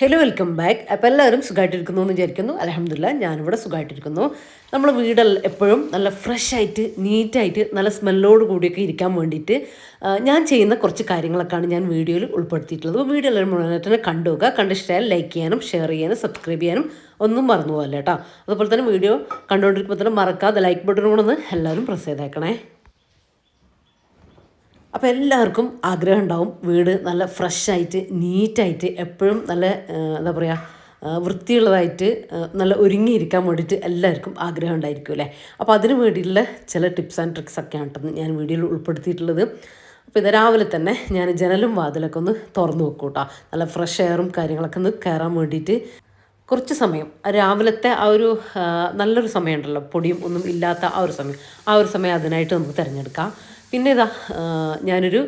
Hello welcome back അപ്പോൾ എല്ലാവരും സുഖമായിട്ടിരിക്കുന്നു എന്ന് വിചാരിക്കുന്നു. അലഹമില്ല ഞാനിവിടെ സുഖമായിട്ടിരിക്കുന്നു നമ്മൾ വീട് എപ്പോഴും നല്ല ഫ്രഷ് ആയിട്ട് നീറ്റായിട്ട് നല്ല സ്മെല്ലോട് കൂടിയൊക്കെ ഇരിക്കാൻ വേണ്ടിയിട്ട് ഞാൻ ചെയ്യുന്ന കുറച്ച് കാര്യങ്ങളൊക്കെയാണ് ഞാൻ വീഡിയോയിൽ ഉൾപ്പെടുത്തിയിട്ടുള്ളത്. അപ്പോൾ വീഡിയോ എല്ലാവരും തന്നെ കണ്ടുപോകുക കണ്ടിഷ്ടമായാൽ ലൈക്ക് ചെയ്യാനും ഷെയർ ചെയ്യാനും സബ്സ്ക്രൈബ് ചെയ്യാനും ഒന്നും മറന്നു പോകല്ല കേട്ടോ. അതുപോലെ തന്നെ വീഡിയോ കണ്ടുകൊണ്ടിരിക്കുമ്പോൾ തന്നെ മറക്കാതെ ലൈക്ക് ബട്ടൺ കൂടെ ഒന്ന് എല്ലാവരും പ്രസ് ചെയ്തേക്കണേ. അപ്പോൾ എല്ലാവർക്കും ആഗ്രഹം ഉണ്ടാവും. വീട് നല്ല ഫ്രഷായിട്ട് നീറ്റായിട്ട് എപ്പോഴും നല്ല എന്താ പറയുക വൃത്തിയുള്ളതായിട്ട് നല്ല ഒരുങ്ങിയിരിക്കാൻ വേണ്ടിയിട്ട് എല്ലാവർക്കും ആഗ്രഹം ഉണ്ടായിരിക്കും അല്ലേ? അപ്പോൾ അതിന് വേണ്ടിയിട്ടുള്ള ചില ടിപ്സ് ആൻഡ് ട്രിക്സ് ഒക്കെ ആണ് ഞാൻ വീഡിയോയിൽ ഉൾപ്പെടുത്തിയിട്ടുള്ളത്. അപ്പോൾ ഇത് രാവിലെ തന്നെ ഞാൻ ജനലും വാതിലൊക്കെ ഒന്ന് തുറന്നു വെക്കും കേട്ടോ നല്ല ഫ്രഷ് എയറും കാര്യങ്ങളൊക്കെ ഒന്ന് കയറാൻ വേണ്ടിയിട്ട് കുറച്ച് സമയം രാവിലത്തെ ആ ഒരു നല്ലൊരു സമയമുണ്ടല്ലോ. പൊടിയും ഒന്നും ഇല്ലാത്ത ആ ഒരു സമയം. ആ ഒരു സമയം അതിനായിട്ട് നമുക്ക് തിരഞ്ഞെടുക്കാം. പിന്നെ ഇതാ ഞാനൊരു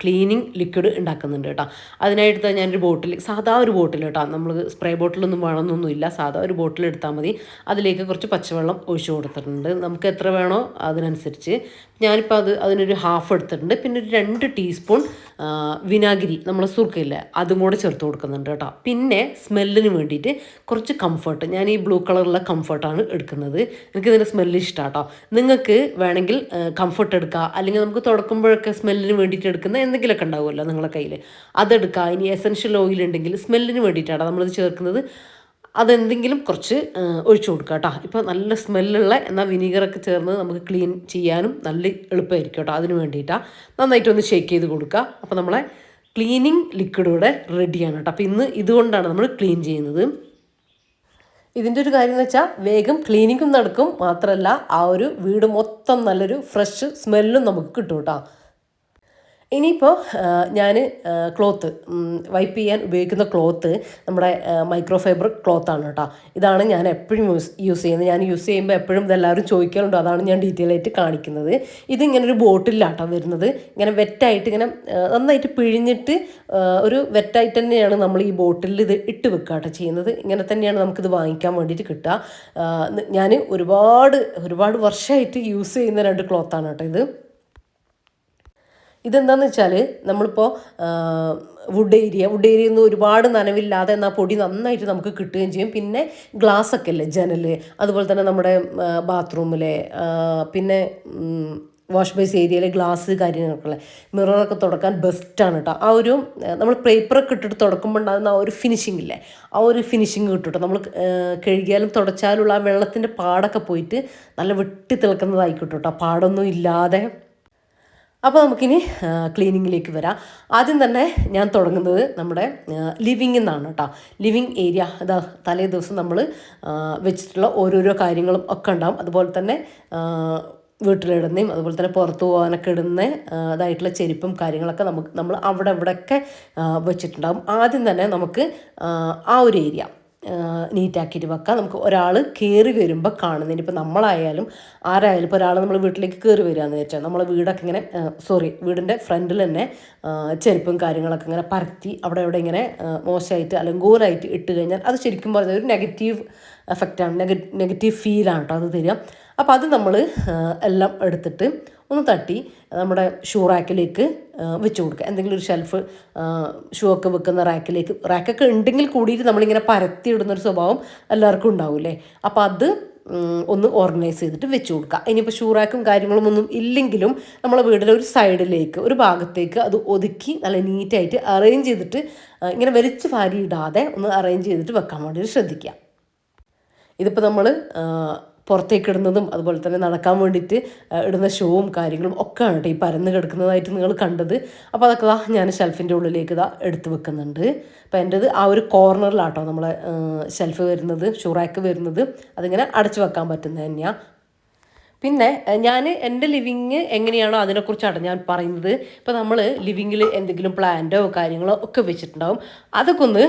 ക്ലീനിങ് ലിക്വിഡ് ഉണ്ടാക്കുന്നുണ്ട് കേട്ടോ. അതിനായിട്ട് ഞാനൊരു ബോട്ടിൽ സാധാ ഒരു ബോട്ടിൽ കേട്ടോ. നമ്മൾ സ്പ്രേ ബോട്ടിലൊന്നും വേണമെന്നൊന്നുമില്ല സാധാ ഒരു ബോട്ടിൽ എടുത്താൽ മതി. അതിലേക്ക് കുറച്ച് പച്ചവെള്ളം ഒഴിച്ചു കൊടുത്തിട്ടുണ്ട്. നമുക്ക് എത്ര വേണോ അതിനനുസരിച്ച്. ഞാനിപ്പോൾ അത് അതിനൊരു ഹാഫ് എടുത്തിട്ടുണ്ട്. പിന്നെ ഒരു രണ്ട് ടീസ്പൂൺ വിനാഗിരി നമ്മൾ സുർക്കയില്ല അതും കൂടെ ചേർത്ത് കൊടുക്കുന്നുണ്ട് കേട്ടോ. പിന്നെ സ്മെല്ലിന് വേണ്ടിയിട്ട് കുറച്ച് കംഫർട്ട് ഞാൻ ഈ ബ്ലൂ കളറുള്ള കംഫർട്ടാണ് എടുക്കുന്നത്. എനിക്കിതിന്റെ സ്മെല്ല് ഇഷ്ടമാണ് കേട്ടോ. നിങ്ങൾക്ക് വേണമെങ്കിൽ കംഫർട്ട് എടുക്കുക അല്ലെങ്കിൽ നമുക്ക് തുടക്കുമ്പോഴൊക്കെ സ്മെല്ലിന് വേണ്ടിയിട്ട് എടുക്കുന്ന എന്തെങ്കിലുമൊക്കെ ഉണ്ടാവുമല്ലോ നിങ്ങളുടെ കയ്യിൽ അതെടുക്കുക ഇനി എസൻഷ്യൽ ഓയിൽ ഉണ്ടെങ്കിൽ സ്മെല്ലിന് വേണ്ടിയിട്ടാണ് നമ്മളിത് ചേർക്കുന്നത്. അതെന്തെങ്കിലും കുറച്ച് ഒഴിച്ചു കൊടുക്കുക കേട്ടോ. ഇപ്പോൾ നല്ല സ്മെല്ലുള്ള എന്നാൽ വിനീഗറൊക്കെ ചേർന്ന് നമുക്ക് ക്ലീൻ ചെയ്യാനും നല്ല എളുപ്പമായിരിക്കും കേട്ടോ. അതിന് വേണ്ടിയിട്ടാണ് നന്നായിട്ടൊന്ന് ഷേക്ക് ചെയ്ത് കൊടുക്കുക. അപ്പോൾ നമ്മളെ ക്ലീനിങ് ലിക്വിഡ് ഇവിടെ റെഡിയാണ് കേട്ടോ. അപ്പോൾ ഇന്ന് ഇതുകൊണ്ടാണ് നമ്മൾ ക്ലീൻ ചെയ്യുന്നത്. ഇതിന്റെ ഒരു കാര്യം എന്ന് വെച്ചാൽ വേഗം ക്ലീനിങ്ങും നടക്കും. മാത്രമല്ല ആ ഒരു വീട് മൊത്തം നല്ലൊരു ഫ്രഷ് സ്മെല്ലും നമുക്ക് കിട്ടും കേട്ടോ. ഇനിയിപ്പോൾ ഞാൻ ക്ലോത്ത് വൈപ്പ് ചെയ്യാൻ ഉപയോഗിക്കുന്ന ക്ലോത്ത് നമ്മുടെ മൈക്രോ ഫൈബർ ക്ലോത്താണ് കേട്ടോ ഇതാണ് ഞാൻ എപ്പോഴും യൂസ് യൂസ് ചെയ്യുന്നത്. ഞാൻ യൂസ് ചെയ്യുമ്പോൾ എപ്പോഴും ഇതെല്ലാവരും ചോദിക്കാറുണ്ട്. അതാണ് ഞാൻ ഡീറ്റെയിൽ ആയിട്ട് കാണിക്കുന്നത്. ഇത് ഇങ്ങനെ ഒരു ബോട്ടിലാട്ടോ വരുന്നത്. ഇങ്ങനെ വെറ്റായിട്ട് ഇങ്ങനെ നന്നായിട്ട് പിഴിഞ്ഞിട്ട് ഒരു വെറ്റായിട്ട് തന്നെയാണ് നമ്മൾ ഈ ബോട്ടിലിൽ ഇത് ഇട്ട് വെക്കുക ചെയ്യുന്നത്. ഇങ്ങനെ തന്നെയാണ് നമുക്കിത് വാങ്ങിക്കാൻ വേണ്ടിയിട്ട് കിട്ടുക ഞാൻ ഒരുപാട് ഒരുപാട് വർഷമായിട്ട് യൂസ് ചെയ്യുന്ന രണ്ട് ക്ലോത്താണ് കേട്ടോ ഇത്. ഇതെന്താന്ന് വെച്ചാൽ നമ്മളിപ്പോൾ വുഡ് ഏരിയ വുഡ് ഏരിയ ഒന്നും ഒരുപാട് നനവില്ലാതെ എന്നാൽ പൊടി നന്നായിട്ട് നമുക്ക് കിട്ടുകയും ചെയ്യും. പിന്നെ ഗ്ലാസ് ഒക്കെ അല്ലേ ജനൽ അതുപോലെ തന്നെ നമ്മുടെ ബാത്റൂമിലെ പിന്നെ വാഷ് ബേസ് ഏരിയയിലെ ഗ്ലാസ് കാര്യങ്ങളൊക്കെ മിററൊക്കെ തുടക്കാൻ ബെസ്റ്റാണ് കേട്ടോ ആ ഒരു നമ്മൾ പേപ്പറൊക്കെ ഇട്ടിട്ട് തുടക്കുമ്പോൾ ഉണ്ടാകുന്ന ആ ഒരു ഫിനിഷിംഗ് ഇല്ലേ ആ ഒരു ഫിനിഷിങ് കിട്ടും കേട്ടോ നമ്മൾ കഴുകിയാലും തുടച്ചാലുള്ള ആ വെള്ളത്തിന്റെ പാടൊക്കെ പോയിട്ട് നല്ല വെട്ടി തിളക്കുന്നതായി കിട്ടും കേട്ടോ പാടൊന്നും ഇല്ലാതെ അപ്പോൾ നമുക്കിനി ക്ലീനിങ്ങിലേക്ക് വരാം. ആദ്യം തന്നെ ഞാൻ തുടങ്ങുന്നത് നമ്മുടെ ലിവിങ്ങിൽ നിന്നാണ് കേട്ടോ. ലിവിങ് ഏരിയ അതാ തലേ ദിവസം നമ്മൾ വെച്ചിട്ടുള്ള ഓരോരോ കാര്യങ്ങളും ഒക്കെ ഉണ്ടാവും. അതുപോലെ തന്നെ വീട്ടിലിടുന്നതും അതുപോലെ തന്നെ പുറത്തു പോകാനൊക്കെ ഇടുന്ന അതായിട്ടുള്ള ചെരുപ്പും കാര്യങ്ങളൊക്കെ നമുക്ക് നമ്മൾ അവിടെ ഇവിടെയൊക്കെ വെച്ചിട്ടുണ്ടാകും ആദ്യം തന്നെ നമുക്ക് ആ ഒരു ഏരിയ. നീറ്റാക്കിയിട്ട് വെക്കാം. നമുക്ക് ഒരാൾ കയറി വരുമ്പോൾ കാണുന്നതിന് ഇപ്പോൾ നമ്മളായാലും ആരായാലും ഇപ്പോൾ ഒരാൾ നമ്മൾ വീട്ടിലേക്ക് കയറി വരികയെന്ന് വെച്ചാൽ നമ്മളെ വീടൊക്കെ ഇങ്ങനെ സോറി വീടിന്റെ ഫ്രണ്ടിൽ തന്നെ ചെരുപ്പും കാര്യങ്ങളൊക്കെ ഇങ്ങനെ പരത്തി അവിടെ ഇവിടെ ഇങ്ങനെ മോശമായിട്ട് അല്ലെങ്കിൽ ഗോലായിട്ട് ഇട്ട് കഴിഞ്ഞാൽ അത് ശരിക്കും പറഞ്ഞാൽ ഒരു നെഗറ്റീവ് എഫക്റ്റാണ് നെഗ നെഗറ്റീവ് ഫീലാണ് കേട്ടോ അത് തരിക അപ്പോൾ അത് നമ്മൾ എല്ലാം എടുത്തിട്ട് ഒന്ന് തട്ടി നമ്മുടെ ഷൂ റാക്കിലേക്ക് വെച്ച് കൊടുക്കുക. എന്തെങ്കിലും ഒരു ഷെൽഫ് ഷൂ ഒക്കെ വെക്കുന്ന റാക്കിലേക്ക് റാക്കൊക്കെ ഉണ്ടെങ്കിൽ കൂടിയിട്ട് നമ്മളിങ്ങനെ പരത്തി ഇടുന്ന ഒരു സ്വഭാവം എല്ലാവർക്കും ഉണ്ടാവില്ലേ അപ്പോൾ അത് ഒന്ന് ഓർഗനൈസ് ചെയ്തിട്ട് വെച്ച് കൊടുക്കുക. ഇനിയിപ്പോൾ ഷൂ റാക്കും കാര്യങ്ങളും ഒന്നും ഇല്ലെങ്കിലും നമ്മളെ വീടിന്റെ ഒരു സൈഡിലേക്ക് ഒരു ഭാഗത്തേക്ക് അത് ഒതുക്കി നല്ല നീറ്റായിട്ട് അറേഞ്ച് ചെയ്തിട്ട് ഇങ്ങനെ വലിച്ചു ഇടാതെ ഒന്ന് അറേഞ്ച് ചെയ്തിട്ട് വെക്കാൻ വേണ്ടിയിട്ട് ശ്രദ്ധിക്കുക. ഇതിപ്പോൾ നമ്മൾ പുറത്തേക്ക് ഇടുന്നതും അതുപോലെ തന്നെ നടക്കാൻ വേണ്ടിയിട്ട് ഇടുന്ന ഷോവും കാര്യങ്ങളും ഒക്കെ ആണ് കേട്ടോ ഈ പരന്ന് കിടക്കുന്നതായിട്ട് നിങ്ങൾ കണ്ടത്. അപ്പോൾ അതൊക്കെ ഇതാ ഞാൻ ഷെൽഫിന്റെ ഉള്ളിലേക്ക് ഇതാ എടുത്ത് വെക്കുന്നുണ്ട്. അപ്പോൾ എന്റെത് ആ ഒരു കോർണറിലാട്ടോ നമ്മളെ ഷെൽഫ് വരുന്നത് ഷൂറാക്ക് വരുന്നത്. അതിങ്ങനെ അടച്ചു വെക്കാൻ പറ്റുന്നത് തന്നെയാണ് പിന്നെ ഞാൻ എന്റെ ലിവിങ് എങ്ങനെയാണോ അതിനെക്കുറിച്ചാണ് ഞാൻ പറയുന്നത്. ഇപ്പോൾ നമ്മൾ ലിവിങ്ങിൽ എന്തെങ്കിലും പ്ലാന്റോ കാര്യങ്ങളോ ഒക്കെ വെച്ചിട്ടുണ്ടാവും. അതൊക്കെ ഒന്ന്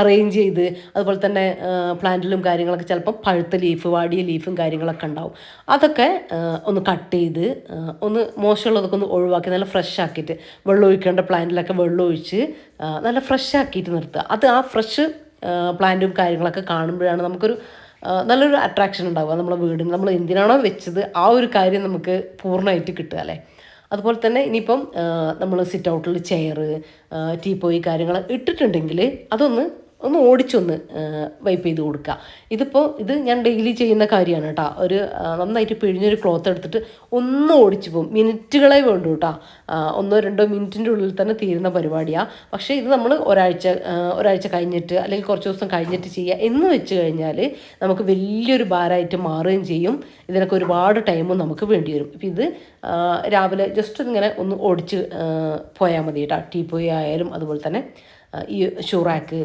അറേഞ്ച് ചെയ്ത് അതുപോലെ തന്നെ പ്ലാന്റിലും കാര്യങ്ങളൊക്കെ ചിലപ്പം പഴുത്ത ലീഫ് വാടിയ ലീഫും കാര്യങ്ങളൊക്കെ ഉണ്ടാവും. അതൊക്കെ ഒന്ന് കട്ട് ചെയ്ത് ഒന്ന് മോശമുള്ളതൊക്കെ ഒന്ന് ഒഴിവാക്കി നല്ല ഫ്രഷ് ആക്കിയിട്ട് വെള്ളം ഒഴിക്കേണ്ട പ്ലാന്റിലൊക്കെ വെള്ളം ഒഴിച്ച് നല്ല ഫ്രഷ് ആക്കിയിട്ട് നിർത്തുക. അത് ആ ഫ്രഷ് പ്ലാന്റും കാര്യങ്ങളൊക്കെ കാണുമ്പോഴാണ് നമുക്കൊരു നല്ലൊരു അട്രാക്ഷൻ ഉണ്ടാവുക. നമ്മളെ വീടിന് നമ്മൾ എന്തിനാണോ വെച്ചത് ആ ഒരു കാര്യം നമുക്ക് പൂർണമായിട്ട് കിട്ടുക അല്ലേ? അതുപോലെ തന്നെ ഇനിയിപ്പം നമ്മൾ സിറ്റ് ഔട്ടിൽ ചെയർ ടീപ്പോയി കാര്യങ്ങൾ ഇട്ടിട്ടുണ്ടെങ്കിൽ അതൊന്ന് ഒന്ന് ഓടിച്ചൊന്ന് വൈപ്പ് ചെയ്ത് കൊടുക്കുക ഇതിപ്പോൾ ഇത് ഞാൻ ഡെയിലി ചെയ്യുന്ന കാര്യമാണ് കേട്ടോ ഒരു നന്നായിട്ട് പിഴിഞ്ഞൊരു ക്ലോത്ത് എടുത്തിട്ട് ഒന്ന് ഓടിച്ചു പോകും. മിനിറ്റുകളെ വേണ്ടു കേട്ടോ ഒന്നോ രണ്ടോ മിനിറ്റിന്റെ ഉള്ളിൽ തന്നെ തീരുന്ന പരിപാടിയാണ് പക്ഷേ ഇത് നമ്മൾ ഒരാഴ്ച ഒരാഴ്ച കഴിഞ്ഞിട്ട് അല്ലെങ്കിൽ കുറച്ച് ദിവസം കഴിഞ്ഞിട്ട് ചെയ്യുക എന്ന് വെച്ച് കഴിഞ്ഞാൽ നമുക്ക് വലിയൊരു ഭാരമായിട്ട് മാറുകയും ചെയ്യും. ഇതിനൊക്കെ ഒരുപാട് ടൈമും നമുക്ക് വേണ്ടി വരും. ഇപ്പം ഇത് രാവിലെ ജസ്റ്റ് ഇങ്ങനെ ഒന്ന് ഓടിച്ച് പോയാൽ മതി കേട്ടോ ടീ പോയി ആയാലും അതുപോലെ തന്നെ ഈ ഷൂറാക്ക്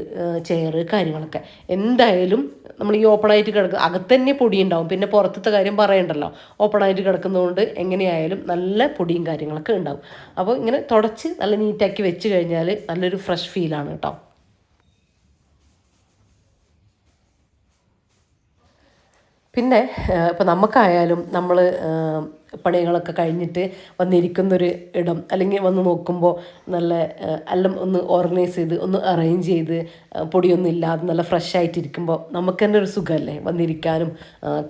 ചെയർ കാര്യങ്ങളൊക്കെ. എന്തായാലും നമ്മൾ ഈ ഓപ്പണായിട്ട് കിടക്കുക അകത്ത് തന്നെ പൊടി ഉണ്ടാവും. പിന്നെ പുറത്തത്തെ കാര്യം പറയണ്ടല്ലോ. ഓപ്പണായിട്ട് കിടക്കുന്നതുകൊണ്ട് എങ്ങനെയായാലും നല്ല പൊടിയും കാര്യങ്ങളൊക്കെ ഉണ്ടാവും. അപ്പോൾ ഇങ്ങനെ തുടച്ച് നല്ല നീറ്റാക്കി വെച്ച് കഴിഞ്ഞാൽ നല്ലൊരു ഫ്രഷ് ഫീലാണ് കേട്ടോ പിന്നെ ഇപ്പോൾ നമുക്കായാലും നമ്മൾ പണികളൊക്കെ കഴിഞ്ഞിട്ട് വന്നിരിക്കുന്നൊരു ഇടം അല്ലെങ്കിൽ വന്ന് നോക്കുമ്പോൾ നല്ല എല്ലാം ഒന്ന് ഓർഗനൈസ് ചെയ്ത് ഒന്ന് അറേഞ്ച് ചെയ്ത് പൊടിയൊന്നും ഇല്ലാതെ നല്ല ഫ്രഷ് ആയിട്ടിരിക്കുമ്പോൾ നമുക്ക് തന്നെ ഒരു സുഖമല്ലേ വന്നിരിക്കാനും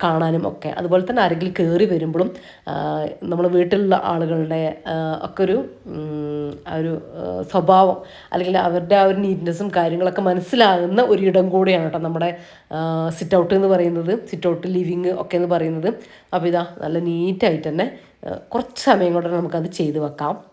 കാണാനും ഒക്കെ. അതുപോലെ തന്നെ ആരെങ്കിലും കയറി വരുമ്പോഴും നമ്മൾ വീട്ടിലുള്ള ആളുകളുടെ ഒക്കെ ഒരു ഒരു സ്വഭാവം അല്ലെങ്കിൽ അവരുടെ ആ ഒരു നീറ്റ്നെസ്സും കാര്യങ്ങളൊക്കെ മനസ്സിലാകുന്ന ഒരു ഇടം കൂടിയാണ് കേട്ടോ നമ്മുടെ സിറ്റ് ഔട്ട് എന്ന് പറയുന്നത്. സിറ്റ് ഔട്ട് ലിവിങ് ഒക്കെ എന്ന് പറയുന്നത്. അപ്പോൾ ഇതാ നല്ല നീറ്റായിട്ട് തന്നെ കുറച്ച് സമയം കൊണ്ട് നമുക്കത് ചെയ്ത് വെക്കാം.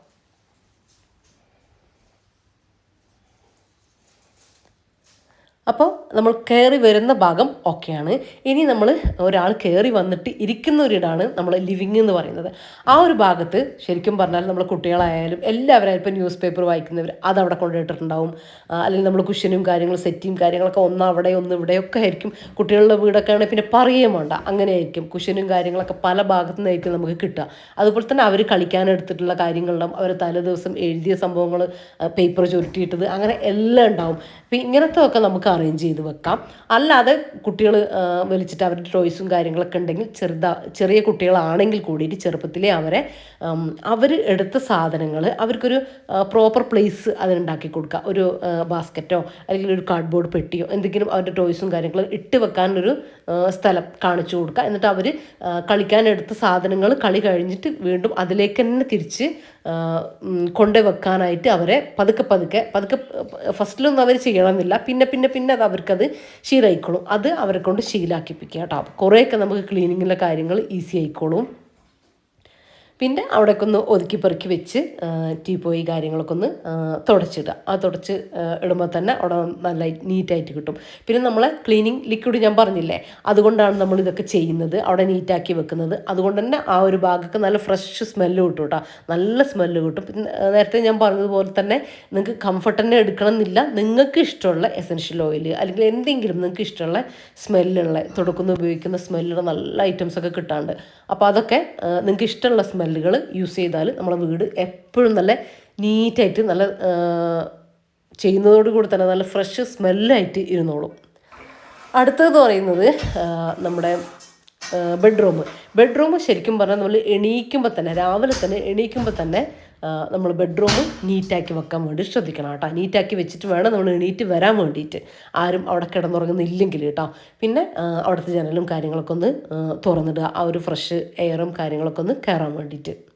അപ്പോൾ നമ്മൾ കയറി വരുന്ന ഭാഗം ഓക്കെയാണ്. ഇനി നമ്മൾ ഒരാൾ കയറി വന്നിട്ട് ഇരിക്കുന്ന ഒരിടാണ് നമ്മൾ ലിവിങ് എന്ന് പറയുന്നത്. ആ ഒരു ഭാഗത്ത് ശരിക്കും പറഞ്ഞാൽ നമ്മൾ കുട്ടികളായാലും എല്ലാവരും ഇപ്പോൾ ന്യൂസ് പേപ്പർ വായിക്കുന്നവർ അത് അവിടെ കൊണ്ടുപോയിട്ടുണ്ടാവും അല്ലെങ്കിൽ നമ്മൾ കുഷനും കാര്യങ്ങളും സെറ്റിയും കാര്യങ്ങളൊക്കെ ഒന്ന് അവിടെ ഒന്ന് ഇവിടെയൊക്കെ ആയിരിക്കും. കുട്ടികളുടെ വീടൊക്കെ ആണെങ്കിൽ പിന്നെ പറയുകയും വേണ്ട. അങ്ങനെ ആയിരിക്കും. കുഷനും കാര്യങ്ങളൊക്കെ പല ഭാഗത്തു നിന്നായിരിക്കും നമുക്ക് കിട്ടുക. അതുപോലെ തന്നെ അവർ കളിക്കാനെടുത്തിട്ടുള്ള കാര്യങ്ങളുണ്ടാവും അവർ തലേ ദിവസം എഴുതിയ സംഭവങ്ങൾ പേപ്പർ ചുരുട്ടിയിട്ടത് അങ്ങനെ എല്ലാം ഉണ്ടാവും. അപ്പം ഇങ്ങനത്തെ ഒക്കെ നമുക്ക് അറേഞ്ച് ചെയ്ത് വെക്കാം. അല്ലാതെ കുട്ടികൾ വലിച്ചിട്ട് അവരുടെ ടോയ്സും കാര്യങ്ങളൊക്കെ ഉണ്ടെങ്കിൽ ചെറുതാ ചെറിയ കുട്ടികളാണെങ്കിൽ കൂടിയിട്ട് ചെറുപ്പത്തിലേ അവരെ അവർ എടുത്ത സാധനങ്ങൾ അവർക്കൊരു പ്രോപ്പർ പ്ലേസ് അതിനുണ്ടാക്കി കൊടുക്കുക. ഒരു ബാസ്ക്കറ്റോ അല്ലെങ്കിൽ ഒരു കാർഡ്ബോർഡ് പെട്ടിയോ എന്തെങ്കിലും അവരുടെ ടോയ്സും കാര്യങ്ങളും ഇട്ട് വെക്കാനൊരു സ്ഥലം കാണിച്ചു കൊടുക്കുക. എന്നിട്ട് അവർ കളിക്കാനെടുത്ത സാധനങ്ങൾ കളി കഴിഞ്ഞിട്ട് വീണ്ടും അതിലേക്ക് തന്നെ തിരിച്ച് കൊണ്ടു വെക്കാനായിട്ട് അവരെ പതുക്കെ പതുക്കെ പതുക്കെ ഫസ്റ്റിലൊന്നും അവർ ചെയ്യണമെന്നില്ല. പിന്നെ പിന്നെ പിന്നെ അത് അവർക്കത് ശീലമായിക്കോളും അത് അവരെ കൊണ്ട് ശീലാക്കിപ്പിക്കുക കേട്ടോ. കുറേയൊക്കെ നമുക്ക് ക്ലീനിങ്ങിലെ കാര്യങ്ങൾ ഈസി ആയിക്കോളും. പിന്നെ അവിടെയൊക്കെ ഒന്ന് ഒതുക്കി പെറുക്കി വെച്ച് ടീ പോയി കാര്യങ്ങളൊക്കെ ഒന്ന് തുടച്ചിടുക. ആ തുടച്ച് ഇടുമ്പോൾ തന്നെ അവിടെ നല്ല നീറ്റായിട്ട് കിട്ടും. പിന്നെ നമ്മൾ ക്ലീനിങ് ലിക്വിഡ് ഞാൻ പറഞ്ഞില്ലേ? അതുകൊണ്ടാണ് നമ്മൾ ഇതൊക്കെ ചെയ്യുന്നത്. അവിടെ നീറ്റാക്കി വെക്കുന്നത്. അതുകൊണ്ട് തന്നെ ആ ഒരു ഭാഗമൊക്കെ നല്ല ഫ്രഷ് സ്മെല്ല് കിട്ടും കേട്ടോ. നല്ല സ്മെല്ല് കിട്ടും. പിന്നെ നേരത്തെ ഞാൻ പറഞ്ഞതുപോലെ തന്നെ നിങ്ങൾക്ക് കംഫർട്ട് തന്നെ എടുക്കണം എന്നില്ല. നിങ്ങൾക്ക് ഇഷ്ടമുള്ള എസൻഷ്യൽ ഓയിൽ അല്ലെങ്കിൽ എന്തെങ്കിലും നിങ്ങൾക്ക് ഇഷ്ടമുള്ള സ്മെല്ലുള്ള തുടക്കുന്ന ഉപയോഗിക്കുന്ന സ്മെല്ലുള്ള നല്ല ഐറ്റംസ് ഒക്കെ കിട്ടാണ്ട്. അപ്പോൾ അതൊക്കെ നിങ്ങൾക്ക് ഇഷ്ടമുള്ള സ്മെല്ലുകൾ യൂസ് ചെയ്താൽ നമ്മളെ വീട് എപ്പോഴും നല്ല നീറ്റായിട്ട് നല്ല ചെയ്യുന്നതോട് കൂടി തന്നെ നല്ല ഫ്രഷ് സ്മെല്ലായിട്ട് ഇരുന്നോളും. അടുത്തത് പറയുന്നത് നമ്മുടെ ബെഡ്റൂം ബെഡ്റൂം ശരിക്കും പറഞ്ഞാൽ നമ്മൾ എണീക്കുമ്പോൾ തന്നെ രാവിലെ തന്നെ എണീക്കുമ്പോൾ തന്നെ നമ്മൾ ബെഡ്റൂം നീറ്റാക്കി വെക്കാൻ വേണ്ടി ശ്രദ്ധിക്കണം കേട്ടോ. നീറ്റാക്കി വെച്ചിട്ട് വേണം നമ്മൾ എണീറ്റ് വരാൻ വേണ്ടിയിട്ട് ആരും അവിടെ കിടന്നുറങ്ങുന്നില്ലെങ്കിൽ കേട്ടോ. പിന്നെ അവിടുത്തെ ജനലും കാര്യങ്ങളൊക്കെ ഒന്ന് തുറന്നിടുക. ആ ഒരു ഫ്രഷ് എയറും കാര്യങ്ങളൊക്കെ ഒന്ന് കയറാൻ വേണ്ടിയിട്ട്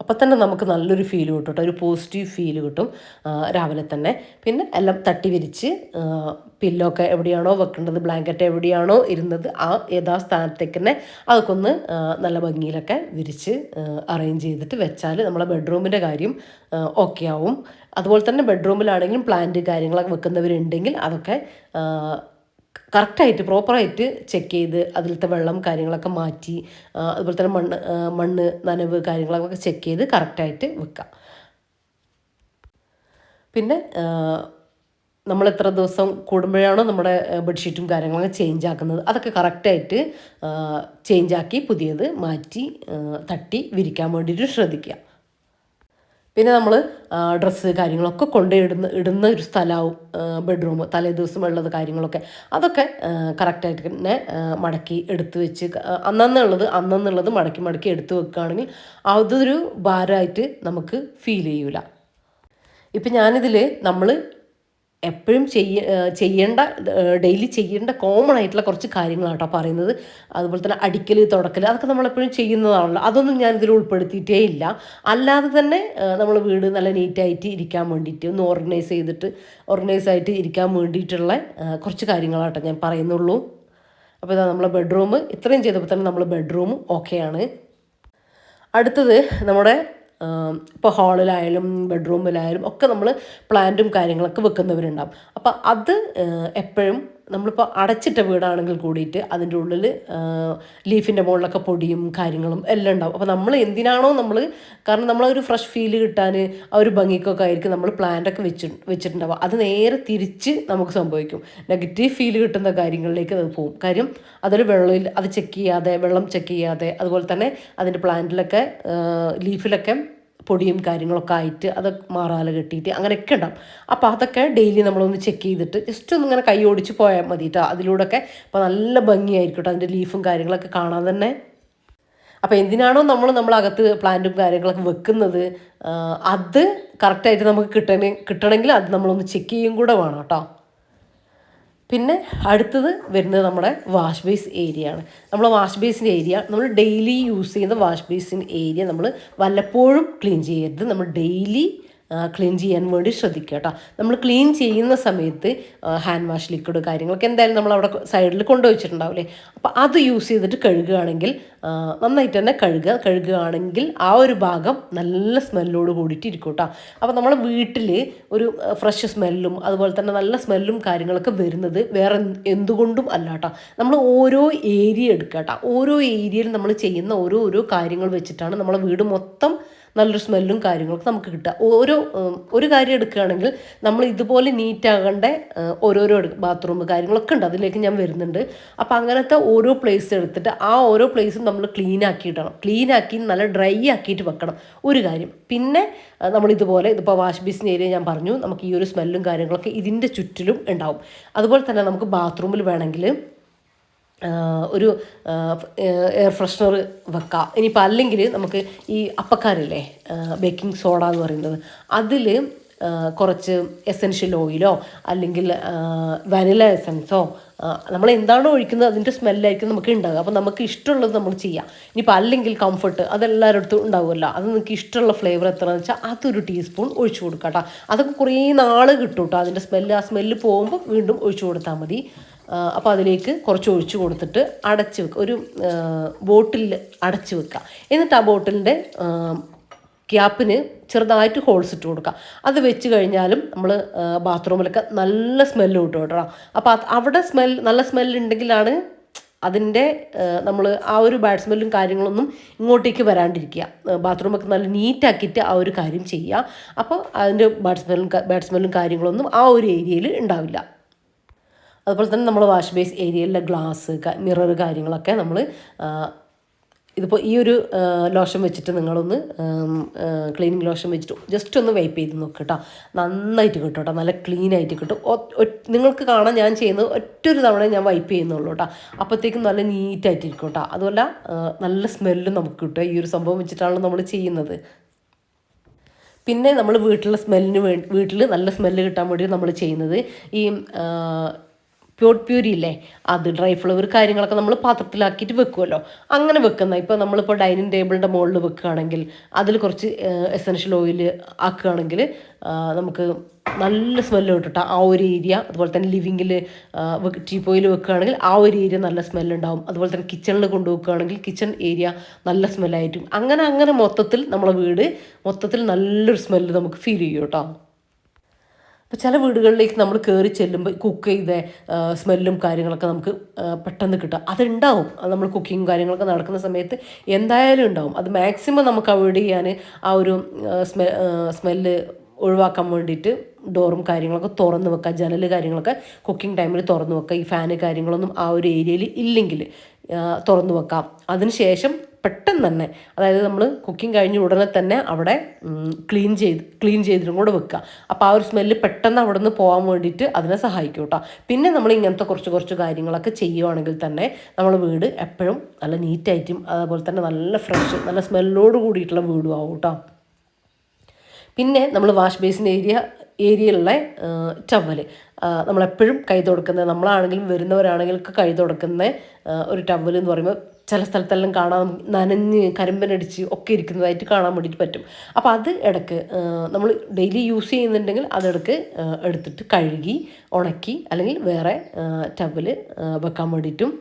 അപ്പം തന്നെ നമുക്ക് നല്ലൊരു ഫീൽ കിട്ടും കേട്ടോ ഒരു പോസിറ്റീവ് ഫീൽ കിട്ടും രാവിലെ തന്നെ. പിന്നെ എല്ലാം തട്ടി വിരിച്ച് പില്ലൊക്കെ എവിടെയാണോ വെക്കേണ്ടത് ബ്ലാങ്കറ്റ് എവിടെയാണോ ഇരുന്നത് ആ യഥാസ്ഥാനത്തേക്ക് തന്നെ അതൊക്കെ നല്ല ഭംഗിയിലൊക്കെ വിരിച്ച് അറേഞ്ച് ചെയ്തിട്ട് വെച്ചാൽ നമ്മളെ ബെഡ്റൂമിന്റെ കാര്യം ഓക്കെ ആവും. അതുപോലെ തന്നെ ബെഡ്റൂമിലാണെങ്കിലും പ്ലാന്റ് കാര്യങ്ങളൊക്കെ വെക്കുന്നവരുണ്ടെങ്കിൽ അതൊക്കെ കറക്റ്റായിട്ട് പ്രോപ്പറായിട്ട് ചെക്ക് ചെയ്ത് അതിലത്തെ വെള്ളം കാര്യങ്ങളൊക്കെ മാറ്റി അതുപോലെ തന്നെ മണ്ണ് മണ്ണ് നനവ് കാര്യങ്ങളൊക്കെ ചെക്ക് ചെയ്ത് കറക്റ്റായിട്ട് വെക്കാം. പിന്നെ നമ്മൾ എത്ര ദിവസം കൂടുമ്പോഴാണോ നമ്മുടെ ബെഡ്ഷീറ്റും കാര്യങ്ങളൊക്കെ ചേഞ്ച് ആക്കുന്നത് അതൊക്കെ കറക്റ്റായിട്ട് ചേഞ്ച് ആക്കി പുതിയത് മാറ്റി തട്ടി വിരിക്കാൻ വേണ്ടിയിട്ട് ശ്രദ്ധിക്കുക. പിന്നെ നമ്മൾ ഡ്രസ്സ് കാര്യങ്ങളൊക്കെ കൊണ്ട് ഇടുന്ന ഇടുന്ന ഒരു സ്ഥലമാവും ബെഡ്റൂം തലേ ദിവസം ഉള്ളത് കാര്യങ്ങളൊക്കെ. അതൊക്കെ കറക്റ്റായിട്ട് തന്നെ മടക്കി എടുത്ത് വെച്ച് അന്നന്നുള്ളത് അന്നന്നുള്ളത് മടക്കി മടക്കി എടുത്ത് വെക്കുകയാണെങ്കിൽ അതൊരു ഭാരമായിട്ട് നമുക്ക് ഫീൽ ചെയ്യൂല. ഇപ്പം ഞാനിതിൽ നമ്മൾ എപ്പോഴും ചെയ്യ ചെയ്യേണ്ട ഡെയിലി ചെയ്യേണ്ട കോമൺ ആയിട്ടുള്ള കുറച്ച് കാര്യങ്ങളാണ് കേട്ടോ പറയുന്നത്. അതുപോലെ തന്നെ അടിക്കൽ തുടക്കൽ അതൊക്കെ നമ്മളെപ്പോഴും ചെയ്യുന്നതാണല്ലോ. അതൊന്നും ഞാൻ ഇതിൽ ഉൾപ്പെടുത്തിയിട്ടേ ഇല്ല. അല്ലാതെ തന്നെ നമ്മൾ വീട് നല്ല നീറ്റായിട്ട് ഇരിക്കാൻ വേണ്ടിയിട്ട് ഒന്ന് ഓർഗനൈസ് ചെയ്തിട്ട് ഓർഗനൈസ് ആയിട്ട് ഇരിക്കാൻ വേണ്ടിയിട്ടുള്ള കുറച്ച് കാര്യങ്ങളാട്ടോ ഞാൻ പറയുന്നുള്ളൂ. അപ്പോൾ ഇതാ നമ്മളെ ബെഡ്റൂം ഇത്രയും ചെയ്തപ്പോൾ തന്നെ നമ്മൾ ബെഡ്റൂം ഓക്കെയാണ് അടുത്തത് നമ്മുടെ ഇപ്പോൾ ഹാളിലായാലും ബെഡ്റൂമിലായാലും ഒക്കെ നമ്മൾ പ്ലാന്റും കാര്യങ്ങളൊക്കെ വെക്കുന്നവരുണ്ടാവും. അപ്പോൾ അത് എപ്പോഴും നമ്മളിപ്പോൾ അടച്ചിട്ട വീടാണെങ്കിൽ കൂടിയിട്ട് അതിന്റെ ഉള്ളിൽ ലീഫിന്റെ മുകളിലൊക്കെ പൊടിയും കാര്യങ്ങളും എല്ലാം ഉണ്ടാവും. അപ്പോൾ നമ്മൾ എന്തിനാണോ നമ്മൾ കാരണം നമ്മളൊരു ഫ്രഷ് ഫീൽ കിട്ടാൻ ആ ഒരു ഭംഗിക്കൊക്കെ ആയിരിക്കും നമ്മൾ പ്ലാന്റൊക്കെ വെച്ച് വെച്ചിട്ടുണ്ടാവുക. അത് നേരെ തിരിച്ച് നമുക്ക് സംഭവിക്കും. നെഗറ്റീവ് ഫീൽ കിട്ടുന്ന കാര്യങ്ങളിലേക്ക് അത് പോകും കാര്യം അതൊരു വെള്ളയിൽ അത് ചെക്ക് ചെയ്യാതെ വെള്ളം ചെക്ക് ചെയ്യാതെ അതുപോലെ തന്നെ അതിന്റെ പ്ലാന്റിലൊക്കെ ലീഫിലൊക്കെ പൊടിയും കാര്യങ്ങളൊക്കെ ആയിട്ട് അത് മാറാല കെട്ടിയിട്ട് അങ്ങനെയൊക്കെ ഉണ്ടാവും. അപ്പോൾ അതൊക്കെ ഡെയിലി നമ്മളൊന്ന് ചെക്ക് ചെയ്തിട്ട് ജസ്റ്റ് ഒന്ന് ഇങ്ങനെ കൈ ഓടിച്ച് പോയാൽ മതി കേട്ടോ അതിലൂടെയൊക്കെ അപ്പോൾ നല്ല ഭംഗിയായിരിക്കും അതിന്റെ ലീഫും കാര്യങ്ങളൊക്കെ കാണാൻ തന്നെ. അപ്പോൾ എന്തിനാണോ നമ്മൾ നമ്മളകത്ത് പ്ലാന്റും കാര്യങ്ങളൊക്കെ വെക്കുന്നത്? അത് കറക്റ്റായിട്ട് നമുക്ക് കിട്ടണേ കിട്ടണമെങ്കിൽ അത് നമ്മളൊന്ന് ചെക്ക് ചെയ്യും കൂടെ വേണം കേട്ടോ പിന്നെ അടുത്തത് വരുന്നത് നമ്മുടെ വാഷ് ബേസ് ഏരിയ ആണ്. നമ്മൾ വാഷ് ബേസിന്റെ ഏരിയ നമ്മൾ ഡെയിലി യൂസ് ചെയ്യുന്ന വാഷ് ബേസിൻ ഏരിയ നമ്മൾ വല്ലപ്പോഴും ക്ലീൻ ചെയ്യരുത്. നമ്മൾ ഡെയിലി ക്ലീൻ ചെയ്യാൻ വേണ്ടി ശ്രദ്ധിക്കുക കേട്ടോ. നമ്മൾ ക്ലീൻ ചെയ്യുന്ന സമയത്ത് ഹാൻഡ് വാഷ് ലിക്വിഡ് കാര്യങ്ങളൊക്കെ എന്തായാലും നമ്മൾ അവിടെ സൈഡിൽ കൊണ്ടുവച്ചിട്ടുണ്ടാവില്ലേ അപ്പോൾ അത് യൂസ് ചെയ്തിട്ട് കഴുകുകയാണെങ്കിൽ നന്നായിട്ട് തന്നെ കഴുകുക. കഴുകുകയാണെങ്കിൽ ആ ഒരു ഭാഗം നല്ല സ്മെല്ലോട് കൂടിയിട്ട് ഇരിക്കും കേട്ടോ. അപ്പോൾ നമ്മൾ വീട്ടിൽ ഒരു ഫ്രഷ് സ്മെല്ലും അതുപോലെ തന്നെ നല്ല സ്മെല്ലും കാര്യങ്ങളൊക്കെ വരുന്നത് വേറെ എന്ത് എന്തുകൊണ്ടും അല്ല കേട്ടോ. നമ്മൾ ഓരോ ഏരിയ എടുക്കുക കേട്ടോ. ഓരോ ഏരിയയിൽ നമ്മൾ ചെയ്യുന്ന ഓരോ ഓരോ കാര്യങ്ങൾ വെച്ചിട്ടാണ് നമ്മളെ വീട് മൊത്തം നല്ലൊരു സ്മെല്ലും കാര്യങ്ങളൊക്കെ നമുക്ക് കിട്ടുക. ഓരോ ഒരു കാര്യം എടുക്കുകയാണെങ്കിൽ നമ്മൾ ഇതുപോലെ നീറ്റാകേണ്ട ഓരോരോ ബാത്റൂം കാര്യങ്ങളൊക്കെ ഉണ്ട്. അതിലേക്ക് ഞാൻ വരുന്നുണ്ട്. അപ്പോൾ അങ്ങനത്തെ ഓരോ പ്ലേസ് എടുത്തിട്ട് ആ ഓരോ പ്ലേസും നമ്മൾ ക്ലീൻ ആക്കിയിടണം. ക്ലീൻ ആക്കി നല്ല ഡ്രൈ ആക്കിയിട്ട് വെക്കണം. ഒരു കാര്യം. പിന്നെ നമ്മൾ ഇതുപോലെ ഇതിപ്പോൾ വാഷ് ബേസിൻ ഏരിയ ഞാൻ പറഞ്ഞു. നമുക്ക് ഈ ഒരു സ്മെല്ലും കാര്യങ്ങളൊക്കെ ഇതിന്റെ ചുറ്റിലും ഉണ്ടാവും. അതുപോലെ തന്നെ നമുക്ക് ബാത്റൂമിൽ വേണമെങ്കിൽ ഒരു എയർ ഫ്രഷ്നർ വെക്കാം. ഇനിയിപ്പോൾ അല്ലെങ്കിൽ നമുക്ക് ഈ അപ്പക്കാരില്ലേ ബേക്കിംഗ് സോഡ എന്ന് പറയുന്നത് അതിൽ കുറച്ച് എസെൻഷ്യൽ ഓയിലോ അല്ലെങ്കിൽ വനില എസൻസോ നമ്മൾ എന്താണോ ഒഴിക്കുന്നത് അതിന്റെ സ്മെല്ലായിരിക്കും നമുക്ക് ഉണ്ടാകുക അപ്പോൾ നമുക്ക് ഇഷ്ടമുള്ളത് നമ്മൾ ചെയ്യാം. ഇനിയിപ്പോൾ അല്ലെങ്കിൽ കംഫർട്ട് അതെല്ലാവരുടെ അടുത്തും ഉണ്ടാവുമല്ലോ. അത് നിങ്ങൾക്ക് ഇഷ്ടമുള്ള ഫ്ലേവർ എത്രയാണെന്ന് വെച്ചാൽ അതൊരു ടീസ്പൂൺ ഒഴിച്ചു കൊടുക്കാം കേട്ടോ അതൊക്കെ കുറേ നാൾ കിട്ടും കേട്ടോ അതിന്റെ സ്മെല്ല് ആ സ്മെല്ല് പോകുമ്പോൾ വീണ്ടും ഒഴിച്ചു കൊടുത്താൽ മതി. അപ്പോൾ അതിലേക്ക് കുറച്ച് ഒഴിച്ചു കൊടുത്തിട്ട് അടച്ച് വെക്കുക ഒരു ബോട്ടിൽ അടച്ച് വെക്കുക എന്നിട്ട് ആ ബോട്ടിലിന്റെ ക്യാപ്പിന് ചെറുതായിട്ട് ഹോൾസ് ഇട്ട് കൊടുക്കുക അത് വെച്ച് കഴിഞ്ഞാലും നമ്മൾ ബാത്റൂമിലൊക്കെ നല്ല സ്മെല്ല് കിട്ടും കേട്ടോ. അപ്പോൾ അവിടെ സ്മെൽ നല്ല സ്മെല്ലുണ്ടെങ്കിലാണ് അതിന്റെ നമ്മൾ ആ ഒരു ബാഡ് സ്മെല്ലും കാര്യങ്ങളൊന്നും ഇങ്ങോട്ടേക്ക് വരാണ്ടിരിക്കുക. ബാത്റൂമൊക്കെ നല്ല നീറ്റാക്കിയിട്ട് ആ ഒരു കാര്യം ചെയ്യുക. അപ്പോൾ അതിന്റെ ബാഡ് സ്മെല്ലും ബാഡ് സ്മെല്ലും കാര്യങ്ങളൊന്നും ആ ഒരു ഏരിയയിൽ ഉണ്ടാവില്ല. അതുപോലെ തന്നെ നമ്മൾ വാഷ് ബേസ് ഏരിയയിലെ ഗ്ലാസ് മിറർ കാര്യങ്ങളൊക്കെ നമ്മൾ ഇതിപ്പോൾ ഈ ഒരു ലോഷൻ വെച്ചിട്ട് നിങ്ങളൊന്ന് ക്ലീനിങ് ലോഷൻ വെച്ചിട്ട് ജസ്റ്റ് ഒന്ന് വൈപ്പ് ചെയ്ത് നോക്കുക കേട്ടോ നന്നായിട്ട് കിട്ടും കേട്ടോ നല്ല ക്ലീൻ ആയിട്ട് കിട്ടും. നിങ്ങൾക്ക് കാണാൻ ഞാൻ ചെയ്യുന്നത് ഒറ്റൊരു തവണ ഞാൻ വൈപ്പ് ചെയ്യുന്നുള്ളൂ കേട്ടോ അപ്പോഴത്തേക്കും നല്ല നീറ്റായിട്ടിരിക്കും കേട്ടോ അതുമല്ല നല്ല സ്മെല്ലും നമുക്ക് കിട്ടും. ഈ ഒരു സംഭവം വെച്ചിട്ടാണ് നമ്മൾ ചെയ്യുന്നത്. പിന്നെ നമ്മൾ വീട്ടിലെ സ്മെല്ലിന് വീട്ടിൽ നല്ല സ്മെല്ല് കിട്ടാൻ വേണ്ടി നമ്മൾ ചെയ്യുന്നത് ഈ പ്യൂർ പ്യൂരി ഇല്ലേ? അത് ഡ്രൈ ഫ്ലവർ കാര്യങ്ങളൊക്കെ നമ്മൾ പാത്രത്തിലാക്കിയിട്ട് വെക്കുമല്ലോ അങ്ങനെ വെക്കുന്ന ഇപ്പോൾ നമ്മളിപ്പോൾ ഡൈനിങ് ടേബിളിന്റെ മുകളിൽ വെക്കുകയാണെങ്കിൽ അതിൽ കുറച്ച് എസെൻഷ്യൽ ഓയിൽ ആക്കുകയാണെങ്കിൽ നമുക്ക് നല്ല സ്മെല്ല് കിട്ടും ആ ഒരു ഏരിയ അതുപോലെ തന്നെ ലിവിങ്ങിൽ ടീപ്പോയിൽ വെക്കുകയാണെങ്കിൽ ആ ഒരു ഏരിയ നല്ല സ്മെല്ലുണ്ടാവും അതുപോലെ തന്നെ കിച്ചണിൽ കൊണ്ടുവെക്കുകയാണെങ്കിൽ കിച്ചൺ ഏരിയ നല്ല സ്മെല്ലായിട്ടും അങ്ങനെ അങ്ങനെ മൊത്തത്തിൽ നമ്മളെ വീട് മൊത്തത്തിൽ നല്ലൊരു സ്മെല്ല് നമുക്ക് ഫീൽ ചെയ്യും കേട്ടോ അപ്പോൾ ചില വീടുകളിലേക്ക് നമ്മൾ കയറി ചെല്ലുമ്പോൾ കുക്ക് ചെയ്ത സ്മെല്ലും കാര്യങ്ങളൊക്കെ നമുക്ക് പെട്ടെന്ന് കിട്ടുക അതുണ്ടാവും. അത് നമ്മൾ കുക്കിങ് കാര്യങ്ങളൊക്കെ നടക്കുന്ന സമയത്ത് എന്തായാലും ഉണ്ടാവും. അത് മാക്സിമം നമുക്ക് അവോയ്ഡ് ചെയ്യാൻ ആ ഒരു സ്മെ സ്മെല്ല് ഒഴിവാക്കാൻ വേണ്ടിയിട്ട് ഡോറും കാര്യങ്ങളൊക്കെ തുറന്ന് വെക്കുക. ജനൽ കാര്യങ്ങളൊക്കെ കുക്കിംഗ് ടൈമിൽ തുറന്ന് വെക്കുക. ഈ ഫാന് കാര്യങ്ങളൊന്നും ആ ഒരു ഏരിയയിൽ ഇല്ലെങ്കിൽ തുറന്ന് വെക്കാം. അതിനുശേഷം പെട്ടെന്ന് തന്നെ അതായത് നമ്മൾ കുക്കിംഗ് കഴിഞ്ഞ ഉടനെ തന്നെ അവിടെ ക്ലീൻ ചെയ്ത് ക്ലീൻ ചെയ്തിട്ടും കൂടെ വെക്കുക. അപ്പോൾ ആ ഒരു സ്മെല്ല് പെട്ടെന്ന് അവിടെ നിന്ന് പോകാൻ വേണ്ടിയിട്ട് അതിനെ സഹായിക്കും കേട്ടോ പിന്നെ നമ്മൾ ഇങ്ങനത്തെ കുറച്ച് കുറച്ച് കാര്യങ്ങളൊക്കെ ചെയ്യുവാണെങ്കിൽ തന്നെ നമ്മൾ വീട് എപ്പോഴും നല്ല നീറ്റായിട്ടും അതേപോലെ തന്നെ നല്ല ഫ്രഷ് നല്ല സ്മെല്ലോട് കൂടിയിട്ടുള്ള വീടും ആവും കേട്ടോ പിന്നെ നമ്മൾ വാഷ് ബേസിൻ ഏരിയ ഏരിയയിലുള്ള ടവൽ നമ്മളെപ്പോഴും കൈ തുടക്കുന്നത് നമ്മളാണെങ്കിലും വരുന്നവരാണെങ്കിലും ഒക്കെ കൈ തുടക്കുന്ന ഒരു ടവൽ എന്ന് പറയുമ്പോൾ ചില സ്ഥലത്തെല്ലാം കാണാൻ നനഞ്ഞ് കരിമ്പനടിച്ച് ഒക്കെ ഇരിക്കുന്നതായിട്ട് കാണാൻ വേണ്ടിയിട്ട് പറ്റും. അപ്പോൾ അത് ഇടയ്ക്ക് നമ്മൾ ഡെയിലി യൂസ് ചെയ്യുന്നുണ്ടെങ്കിൽ അതിടക്ക് എടുത്തിട്ട് കഴുകി ഉണക്കി അല്ലെങ്കിൽ വേറെ ടവൽ വെക്കാൻ വേണ്ടിയിട്ടും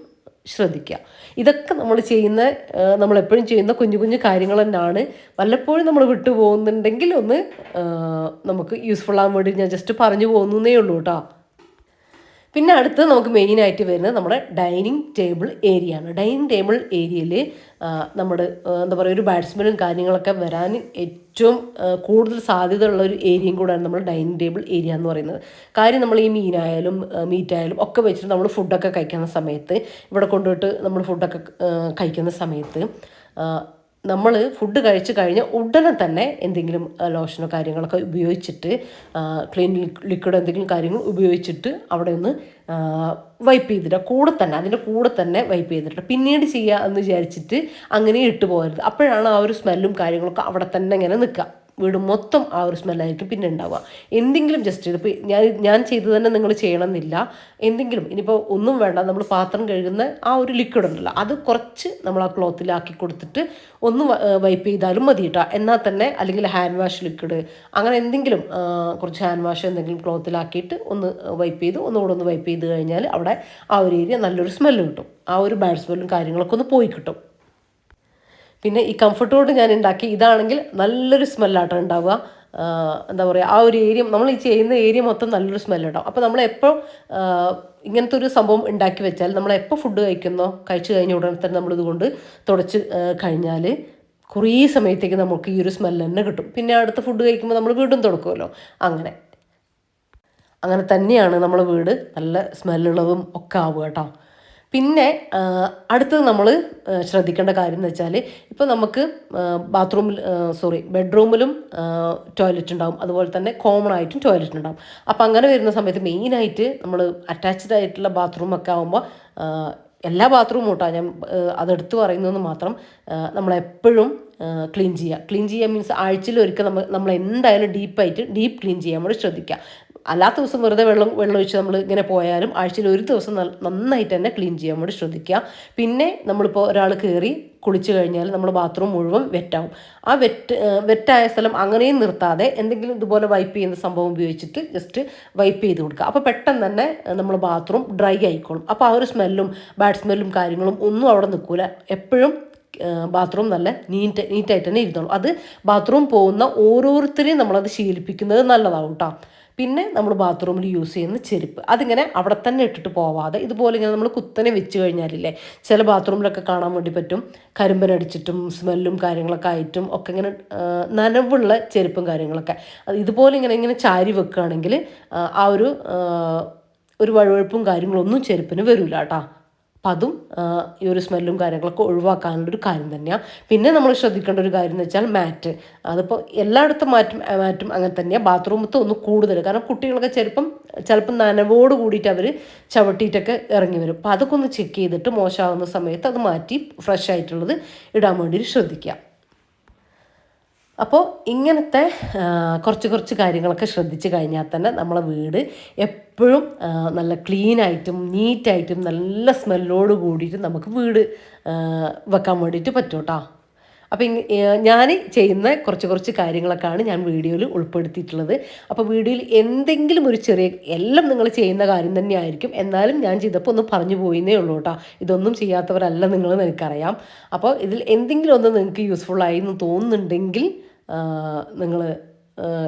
ശ്രദ്ധിക്കുക. ഇതൊക്കെ നമ്മൾ ചെയ്യുന്ന നമ്മളെപ്പോഴും ചെയ്യുന്ന കുഞ്ഞു കുഞ്ഞു കാര്യങ്ങൾ തന്നെയാണ്. വല്ലപ്പോഴും നമ്മൾ വിട്ടുപോകുന്നുണ്ടെങ്കിൽ ഒന്ന് നമുക്ക് യൂസ്ഫുൾ ആകാൻ വേണ്ടി ഞാൻ ജസ്റ്റ് പറഞ്ഞു പോകുന്നേ ഉള്ളൂ കേട്ടോ. പിന്നെ അടുത്ത് നമുക്ക് മെയിനായിട്ട് വരുന്നത് നമ്മുടെ ഡൈനിങ് ടേബിൾ ഏരിയ ആണ്. ഡൈനിങ് ടേബിൾ ഏരിയയിൽ നമ്മുടെ എന്താ പറയുക ഒരു ബാറ്റ്സ്മാനും കാര്യങ്ങളൊക്കെ വരാൻ ഏറ്റവും കൂടുതൽ സാധ്യത ഉള്ള ഒരു ഏരിയയും കൂടെയാണ് നമ്മൾ ഡൈനിങ് ടേബിൾ ഏരിയ എന്ന് പറയുന്നത്. കാര്യം നമ്മൾ ഈ മീനായാലും മീറ്റായാലും ഒക്കെ വെച്ചിട്ട് നമ്മൾ ഫുഡൊക്കെ കഴിക്കുന്ന സമയത്ത് ഇവിടെ കൊണ്ടുപോയിട്ട് നമ്മൾ ഫുഡൊക്കെ കഴിക്കുന്ന സമയത്ത് നമ്മൾ ഫുഡ് കഴിച്ച് കഴിഞ്ഞ് ഉടനെ തന്നെ എന്തെങ്കിലും ലോഷനോ കാര്യങ്ങളൊക്കെ ഉപയോഗിച്ചിട്ട് ക്ലീൻ ലിക്വിഡ് എന്തെങ്കിലും കാര്യങ്ങൾ ഉപയോഗിച്ചിട്ട് അവിടെ ഒന്ന് വൈപ്പ് ചെയ്തിട്ട് കൂടെ തന്നെ അതിന്റെ കൂടെ തന്നെ വൈപ്പ് ചെയ്തിട്ട് പിന്നീട് ചെയ്യുക എന്ന് വിചാരിച്ചിട്ട് അങ്ങനെ ഇട്ട് പോകരുത്. അപ്പോഴാണ് ആ ഒരു സ്മെല്ലും കാര്യങ്ങളൊക്കെ അവിടെ തന്നെ ഇങ്ങനെ നിൽക്കുക. വീട് മൊത്തം ആ ഒരു സ്മെല്ലായിരിക്കും പിന്നെ ഉണ്ടാവുക. എന്തെങ്കിലും ജസ്റ്റ് ഇതിപ്പോൾ ഞാൻ ഞാൻ ചെയ്തു തന്നെ നിങ്ങൾ ചെയ്യണമെന്നില്ല. എന്തെങ്കിലും ഇനിയിപ്പോൾ ഒന്നും വേണ്ട നമ്മൾ പാത്രം കഴുകുന്ന ആ ഒരു ലിക്വിഡ് ഉണ്ടല്ലോ അത് കുറച്ച് നമ്മൾ ആ ക്ലോത്തിലാക്കി കൊടുത്തിട്ട് ഒന്ന് വൈപ്പ് ചെയ്താലും മതി കേട്ടോ. എന്നാൽ തന്നെ അല്ലെങ്കിൽ ഹാൻഡ് വാഷ് ലിക്വിഡ് അങ്ങനെ എന്തെങ്കിലും കുറച്ച് ഹാൻഡ് വാഷ് എന്തെങ്കിലും ക്ലോത്തിലാക്കിയിട്ട് ഒന്ന് വൈപ്പ് ചെയ്ത് ഒന്നുകൂടെ ഒന്ന് വൈപ്പ് ചെയ്ത് കഴിഞ്ഞാൽ അവിടെ ആ ഒരു ഏരിയ നല്ലൊരു സ്മെല്ല് കിട്ടും. ആ ഒരു ബാഡ് സ്മെല്ലും കാര്യങ്ങളൊക്കെ ഒന്ന് പോയി കിട്ടും. പിന്നെ ഈ കംഫർട്ടോട് ഞാൻ ഉണ്ടാക്കി ഇതാണെങ്കിൽ നല്ലൊരു സ്മെല്ലാട്ടോ ഉണ്ടാവുക എന്താ പറയുക ആ ഒരു ഏരിയ നമ്മൾ ഈ ചെയ്യുന്ന ഏരിയ മൊത്തം നല്ലൊരു സ്മെല്ലുണ്ടാവും അപ്പോൾ നമ്മളെപ്പോൾ ഇങ്ങനത്തെ ഒരു സംഭവം ഉണ്ടാക്കി വെച്ചാൽ നമ്മളെപ്പോൾ ഫുഡ് കഴിക്കുന്നോ കഴിച്ചു കഴിഞ്ഞ ഉടനെ തന്നെ നമ്മളിതുകൊണ്ട് തുടച്ച് കഴിഞ്ഞാൽ കുറേ സമയത്തേക്ക് നമുക്ക് ഈ ഒരു സ്മെല്ല് തന്നെ കിട്ടും. പിന്നെ അടുത്ത ഫുഡ് കഴിക്കുമ്പോൾ നമ്മൾ വീടും തുടക്കുമല്ലോ അങ്ങനെ. അങ്ങനെ തന്നെയാണ് നമ്മളെ വീട്. നല്ല സ്മെല്ലുള്ളതും ഒക്കെ ആവുക കേട്ടോ. പിന്നെ അടുത്തത് നമ്മൾ ശ്രദ്ധിക്കേണ്ട കാര്യം എന്ന് വെച്ചാൽ ഇപ്പോൾ നമുക്ക് ബാത്റൂമിൽ സോറി ബെഡ്റൂമിലും ടോയ്ലറ്റ് ഉണ്ടാവും. അതുപോലെ തന്നെ കോമൺ ആയിട്ടും ടോയ്ലറ്റ് ഉണ്ടാവും. അപ്പോൾ അങ്ങനെ വരുന്ന സമയത്ത് മെയിനായിട്ട് നമ്മൾ അറ്റാച്ച്ഡ് ആയിട്ടുള്ള ബാത്റൂമൊക്കെ ആകുമ്പോൾ എല്ലാ ബാത്റൂമും കേട്ടോ ഞാൻ അതെടുത്ത് പറയുന്നതെന്ന് മാത്രം നമ്മളെപ്പോഴും ക്ലീൻ ചെയ്യുക ക്ലീൻ ചെയ്യുക മീൻസ് ആഴ്ചയിൽ ഒരിക്കൽ നമ്മൾ നമ്മൾ എന്തായാലും ഡീപ്പായിട്ട് ഡീപ്പ് ക്ലീൻ ചെയ്യാൻ വേണ്ടി ശ്രദ്ധിക്കുക അല്ലാത്ത ദിവസം വെറുതെ വെള്ളം വെള്ളം ഒഴിച്ച് നമ്മൾ ഇങ്ങനെ പോയാലും ആഴ്ചയിൽ ഒരു ദിവസം നന്നായിട്ട് തന്നെ ക്ലീൻ ചെയ്യാൻ വേണ്ടി ശ്രദ്ധിക്കുക. പിന്നെ നമ്മളിപ്പോൾ ഒരാൾ കയറി കുളിച്ചു കഴിഞ്ഞാൽ നമ്മൾ ബാത്റൂം മുഴുവൻ വെറ്റാവും ആ വെറ്റ് വെറ്റായ സ്ഥലം അങ്ങനെയും നിർത്താതെ എന്തെങ്കിലും ഇതുപോലെ വൈപ്പ് ചെയ്യുന്ന സംഭവം ഉപയോഗിച്ചിട്ട് ജസ്റ്റ് വൈപ്പ് ചെയ്ത് കൊടുക്കുക. അപ്പോൾ പെട്ടെന്ന് തന്നെ നമ്മൾ ബാത്റൂം ഡ്രൈ ആയിക്കോളും. അപ്പോൾ ആ ഒരു സ്മെല്ലും ബാഡ് സ്മെല്ലും കാര്യങ്ങളും ഒന്നും അവിടെ നിൽക്കില്ല എപ്പോഴും ബാത്റൂം നല്ല നീറ്റ് നീറ്റായിട്ട് തന്നെ ഇരുന്നോളും. അത് ബാത്റൂം പോകുന്ന ഓരോരുത്തരെയും നമ്മളത് ശീലിപ്പിക്കുന്നത് നല്ലതാവും കേട്ടോ പിന്നെ നമ്മൾ ബാത്റൂമിൽ യൂസ് ചെയ്യുന്ന ചെരുപ്പ്. അതിങ്ങനെ അവിടെ തന്നെ ഇട്ടിട്ട് പോവാതെ ഇതുപോലെ ഇങ്ങനെ നമ്മൾ കുത്തനെ വെച്ച് കഴിഞ്ഞാലില്ലേ ചില ബാത്റൂമിലൊക്കെ കാണാൻ വേണ്ടി പറ്റും. കരിമ്പനടിച്ചിട്ടും സ്മെല്ലും കാര്യങ്ങളൊക്കെ ആയിട്ടും ഒക്കെ ഇങ്ങനെ നനവുള്ള ചെരുപ്പും കാര്യങ്ങളൊക്കെ. അത് ഇതുപോലെ ഇങ്ങനെ ഇങ്ങനെ ചാരി വെക്കുകയാണെങ്കിൽ ആ ഒരു ഒരു വഴുവഴുപ്പും കാര്യങ്ങളൊന്നും ചെരുപ്പിന് വരില്ല കേട്ടോ. അപ്പം അതും ഈ ഒരു സ്മെല്ലും കാര്യങ്ങളൊക്കെ ഒഴിവാക്കാനുള്ളൊരു കാര്യം തന്നെയാണ് പിന്നെ നമ്മൾ ശ്രദ്ധിക്കേണ്ട ഒരു കാര്യം എന്ന് വെച്ചാൽ മാറ്റ്. അതിപ്പോൾ എല്ലായിടത്തും മാറ്റും മാറ്റും അങ്ങനെ തന്നെയാണ് ബാത്റൂമത്തെ ഒന്ന് കൂടുതൽ കാരണം കുട്ടികളൊക്കെ ചിലപ്പം ചിലപ്പം നനവോട് കൂടിയിട്ട് അവർ ചവിട്ടിയിട്ടൊക്കെ ഇറങ്ങി വരും. അപ്പോൾ അതൊക്കെ ഒന്ന് ചെക്ക് ചെയ്തിട്ട് മോശമാകുന്ന സമയത്ത് അത് മാറ്റി ഫ്രഷ് ആയിട്ടുള്ളത് ഇടാൻ വേണ്ടി ശ്രദ്ധിക്കുക അപ്പോൾ ഇങ്ങനത്തെ കുറച്ച് കുറച്ച് കാര്യങ്ങളൊക്കെ ശ്രദ്ധിച്ചു കഴിഞ്ഞാൽ തന്നെ നമ്മളെ വീട് എപ്പോഴും നല്ല ക്ലീനായിട്ടും നീറ്റായിട്ടും നല്ല സ്മെല്ലോട് കൂടിയിട്ട് നമുക്ക് വീട് വെക്കാൻ വേണ്ടിയിട്ട് പറ്റും കേട്ടോ അപ്പം ഞാൻ ചെയ്യുന്ന കുറച്ച് കുറച്ച് കാര്യങ്ങളൊക്കെയാണ് ഞാൻ വീഡിയോയിൽ ഉൾപ്പെടുത്തിയിട്ടുള്ളത്. അപ്പോൾ വീഡിയോയിൽ എന്തെങ്കിലും ഒരു ചെറിയ എല്ലാം നിങ്ങൾ ചെയ്യുന്ന കാര്യം തന്നെയായിരിക്കും. എന്നാലും ഞാൻ ചെയ്തപ്പോൾ ഒന്ന് പറഞ്ഞു പോയിന്നേ ഉള്ളൂ കേട്ടോ ഇതൊന്നും ചെയ്യാത്തവരല്ല നിങ്ങൾ എനിക്കറിയാം. അപ്പോൾ ഇതിൽ എന്തെങ്കിലും ഒന്ന് നിങ്ങൾക്ക് യൂസ്ഫുൾ ആയി എന്ന് തോന്നുന്നുണ്ടെങ്കിൽ നിങ്ങൾ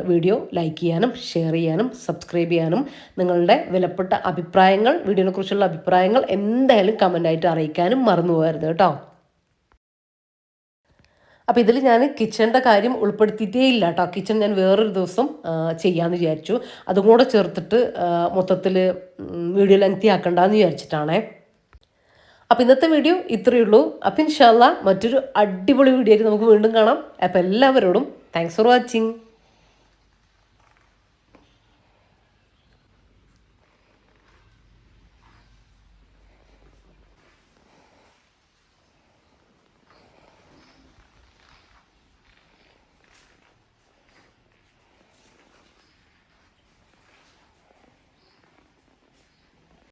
വീഡിയോ ലൈക്ക് ചെയ്യാനും ഷെയർ ചെയ്യാനും സബ്സ്ക്രൈബ് ചെയ്യാനും നിങ്ങളുടെ വിലപ്പെട്ട അഭിപ്രായങ്ങൾ വീഡിയോനെക്കുറിച്ചുള്ള അഭിപ്രായങ്ങൾ എന്തായാലും കമന്റായിട്ട് അറിയിക്കാനും മറന്നു പോകരുത് കേട്ടോ. അപ്പോൾ ഇതിൽ ഞാൻ കിച്ചണിന്റെ കാര്യം ഉൾപ്പെടുത്തിയിട്ടേ ഇല്ല കേട്ടോ. കിച്ചൺ ഞാൻ വേറൊരു ദിവസം ചെയ്യാമെന്ന് വിചാരിച്ചു. അതും കൂടെ ചേർത്തിട്ട് മൊത്തത്തിൽ വീഡിയോ ലെങ്തി ആക്കണ്ടെന്ന് വിചാരിച്ചിട്ടാണേ. അപ്പോൾ ഇന്നത്തെ വീഡിയോ ഇത്രയേ ഉള്ളൂ. അപ്പം ഇൻഷാല്ല മറ്റൊരു അടിപൊളി വീഡിയോ നമുക്ക് വീണ്ടും കാണാം. അപ്പോൾ എല്ലാവരോടും താങ്ക്സ് ഫോർ വാച്ചിങ്